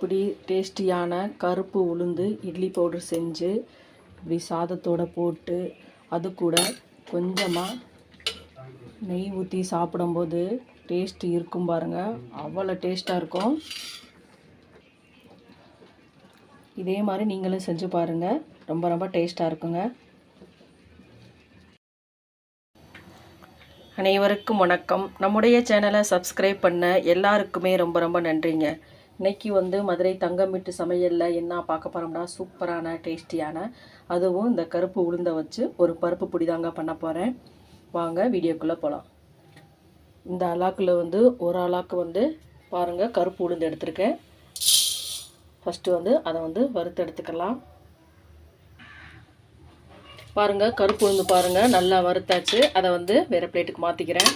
இப்படி டேஸ்டியான கருப்பு உளுந்து இட்லி பவுடர் செஞ்சு இப்படி சாதத்தோட போட்டு அது கூட கொஞ்சமாக நெய் ஊற்றி சாப்பிடும்போது டேஸ்ட் இருக்கும் பாருங்கள் அவ்வளோ டேஸ்ட்டாக இருக்கும். இதே மாதிரி நீங்களும் செஞ்சு பாருங்கள் ரொம்ப ரொம்ப டேஸ்ட்டாக இருக்குங்க. அனைவருக்கும் வணக்கம். நம்முடைய சேனலை சப்ஸ்கிரைப் பண்ண எல்லாருக்குமே ரொம்ப ரொம்ப நன்றிங்க. இன்றைக்கி வந்து மதுரை தங்கமிட்டு சமையலில் என்ன பார்க்க போகிறோம்னா சூப்பரான டேஸ்டியான அதுவும் இந்த கருப்பு உளுந்தை வச்சு ஒரு பருப்பு பொடி தாங்க பண்ண போகிறேன் வாங்க வீடியோக்குள்ளே போகலாம் இந்த அலாக்கில் வந்து ஒரு அலாக்கு வந்து பாருங்கள் கருப்பு உளுந்து எடுத்திருக்கேன். ஃபஸ்ட்டு வந்து அதை வந்து வறுத்து எடுத்துக்கலாம். பாருங்கள் கருப்பு உளுந்து பாருங்கள் நல்லா வறுத்தாச்சு. அதை வந்து வேறு பிளேட்டுக்கு மாற்றிக்கிறேன்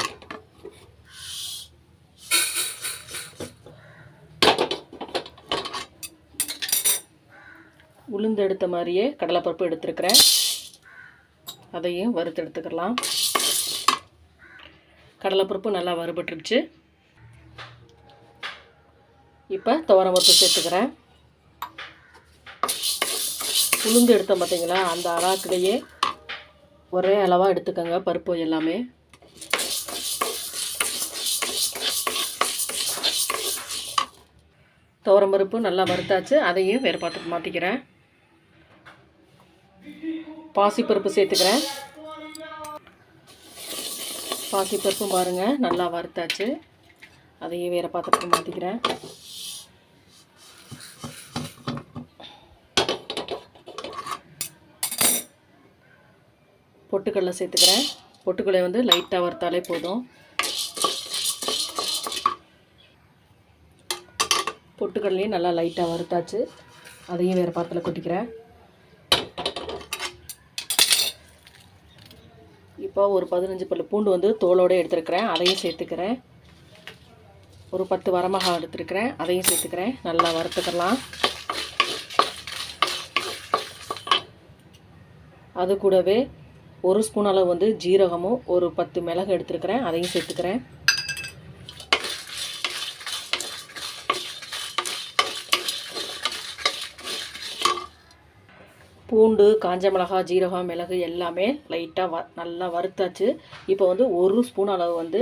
உளுந்து எடுத்த மாதிரியே கடலைப்பருப்பு எடுத்துருக்கிறேன். அதையும் வறுத்து எடுத்துக்கலாம். கடலைப்பருப்பு நல்லா வறுபட்டுருச்சு. இப்போ துவரம் பருப்பு சேர்த்துக்கிறேன். உளுந்து எடுத்தோம் பார்த்தீங்களா அந்த அளாக்குலேயே ஒரே அளவாக எடுத்துக்கோங்க பருப்பு எல்லாமே. துவரம் பருப்பு நல்லா வறுத்தாச்சு அதையும் வேறு பாத்திரத்துக்கு மாற்றிக்கிறேன் பாசிப்பருப்பு சேர்த்துக்கிறேன். பாசிப்பருப்பும் பாருங்கள் நல்லா வறுத்தாச்சு. அதையும் வேறு பாத்திரத்துக்கு மாற்றிக்கிறேன் பொட்டுக்கடலை சேர்த்துக்கிறேன். பொட்டுக்கடலை வந்து லைட்டாக வறுத்தாலே போதும். பொட்டுக்கடலையும் நல்லா லைட்டாக வறுத்தாச்சு. அதையும் வேறு பாத்திரத்தில் கொட்டிக்கிறேன். இப்போ ஒரு பதினஞ்சு பல்லு பூண்டு வந்து தோலோடு எடுத்துருக்கிறேன். அதையும் சேர்த்துக்கிறேன். ஒரு பத்து வரமகம் எடுத்துருக்கிறேன். அதையும் சேர்த்துக்கிறேன். நல்லா வறுத்துக்கலாம். அது கூடவே ஒரு ஸ்பூன் அளவு வந்து ஜீரகமும் ஒரு பத்து மிளகு எடுத்துருக்கிறேன். அதையும் சேர்த்துக்கிறேன். பூண்டு காஞ்ச மிளகா ஜீரகம் மிளகு எல்லாமே லைட்டாக வ நல்லா வறுத்தாச்சு. இப்போ வந்து ஒரு ஸ்பூன் அளவு வந்து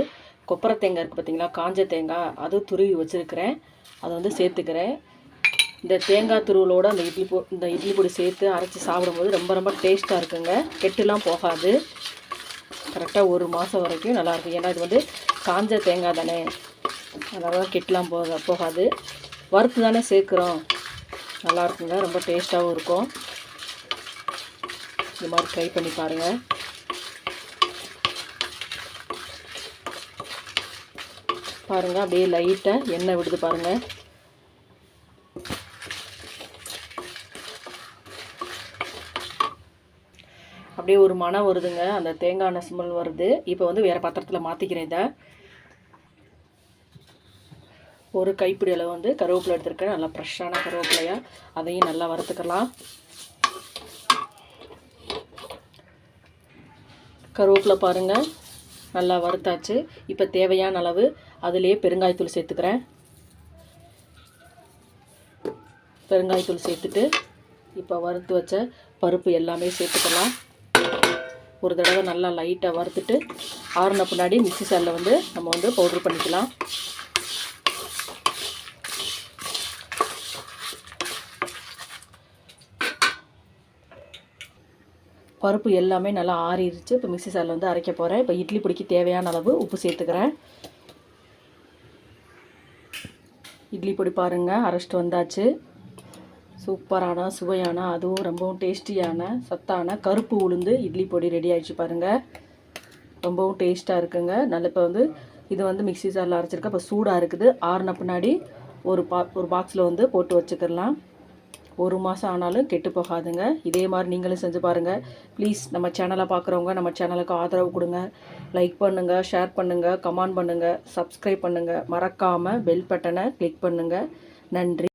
கொப்பரை தேங்காய் இருக்குது பார்த்தீங்களா காஞ்ச தேங்காய் அது துருவி வச்சுருக்கிறேன். அதை வந்து சேர்த்துக்கிறேன். இந்த தேங்காய் துருவலோடு அந்த இட்லி பொ இந்த இட்லி பொடி சேர்த்து அரைச்சி சாப்பிடும்போது ரொம்ப ரொம்ப டேஸ்ட்டாக இருக்குங்க. கெட்டுலாம் போகாது. கரெக்டாக ஒரு மாதம் வரைக்கும் நல்லாயிருக்கும் ஏன்னா இது வந்து காஞ்ச தேங்காய் தானே. அதனால் கெட்டுலாம் போக போகாது. வறுத்து தானே சேர்க்குறோம். நல்லாயிருக்குங்க ரொம்ப டேஸ்ட்டாகவும் இருக்கும். இது மாதிரி ட்ரை பண்ணி பாருங்கள் பாருங்கள் அப்படியே லைட்டாக எண்ணெய் விடுது பாருங்கள் அப்படியே ஒரு மனம் வருதுங்க அந்த தேங்காய் எண்ணெய் ஸ்மெல் வருது. இப்போ வந்து வேறு பாத்திரத்தில் மாற்றிக்கிறேன் இதை. ஒரு கைப்பிடி அளவு வந்து கருவேப்பிலை எடுத்துருக்கேன். நல்லா ஃப்ரெஷ்ஷான கருவேப்பிலையாக அதையும் நல்லா வறுத்துக்கலாம். கருவேப்பிலை பாருங்கள் நல்லா வறுத்தாச்சு. இப்போ தேவையான அளவு அதிலே பெருங்காயத்தூள் சேர்த்துக்கிறேன். பெருங்காயத்தூள் சேர்த்துட்டு இப்போ வறுத்து வச்ச பருப்பு எல்லாமே சேர்த்துக்கலாம். ஒரு தடவை நல்லா லைட்டாக வறுத்துட்டு ஆறுன பின்னாடி மிக்சி சாரில் வந்து நம்ம வந்து பவுட்ரு பண்ணிக்கலாம். பருப்பு எல்லாமே நல்லா ஆறிடுச்சு இப்போ மிக்சி சாரில் வந்து அரைக்க போகிறேன் இப்போ இட்லி பிடிக்க தேவையான அளவு உப்பு சேர்த்துக்கிறேன். இட்லி பொடி பாருங்கள் அரைச்சிட்டு வந்தாச்சு. சூப்பரான சுவையான அதுவும் ரொம்பவும் டேஸ்டியான சத்தான கருப்பு உளுந்து இட்லி பொடி ரெடி ஆகிடுச்சு பாருங்கள் ரொம்பவும் டேஸ்ட்டாக இருக்குங்க. நல்ல இப்போ வந்து இது வந்து மிக்சி சாரில் அரைச்சிருக்கேன். இப்போ சூடாக இருக்குது. ஆறுன பின்னாடி ஒரு பா ஒரு பாக்ஸில் வந்து போட்டு வச்சுக்கிடலாம் ஒரு மாதம் ஆனாலும் கெட்டு போகாதுங்க. இதே மாதிரி நீங்களும் செஞ்சு பாருங்கள் ப்ளீஸ் நம்ம சேனலை பார்க்குறவங்க நம்ம சேனலுக்கு ஆதரவு கொடுங்க. லைக் பண்ணுங்கள் ஷேர் பண்ணுங்கள் கமெண்ட் பண்ணுங்கள் சப்ஸ்கிரைப் பண்ணுங்கள் மறக்காமல் பெல் பட்டனை கிளிக் பண்ணுங்கள் நன்றி.